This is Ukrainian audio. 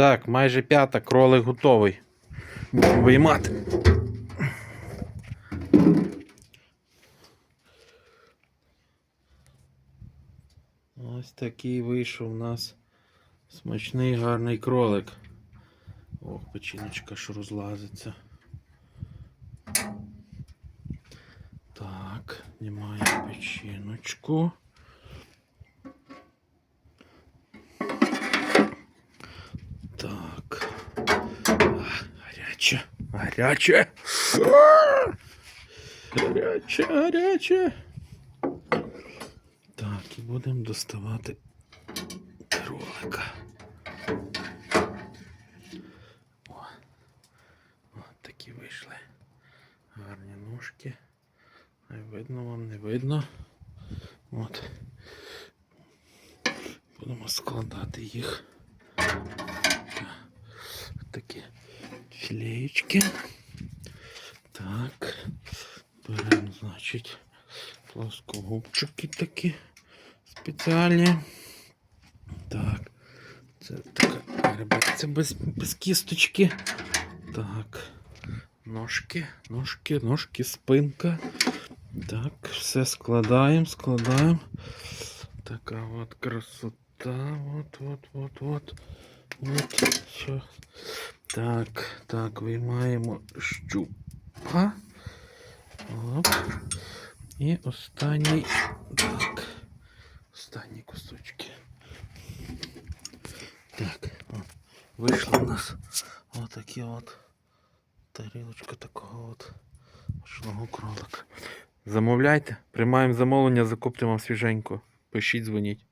Так, майже п'ята, кролик готовий. Будемо виймати. Ось такий вийшов у нас смачний гарний кролик. Ох, печіночка що розлазиться. Так, знімаємо печіночку. Так. А, Гаряче. Гаряче. Гаряче, гаряче. Так, і будемо доставати кролика. О, от такі вийшли. Гарні ножки. Не видно вам, не видно. От. Будемо складати їх. Такі філеєчки. Так. Беремо, значить, плоскогубчики такі спеціальні. Так. Це така ребеця без, без кісточки. Так. Ножки, ножки, ножки, спинка. Так, все складаємо, складаємо. Така от красота. От, от, от, от. От. Все. Так, так, виймаємо щупа. Оп. І останній. Так. Останні кусочки. Так, о, вийшло у нас отакі от тарілочка такого от ручного кролика. Замовляйте, приймаємо замовлення, закуплю вам свіженько. Пишіть, дзвоніть.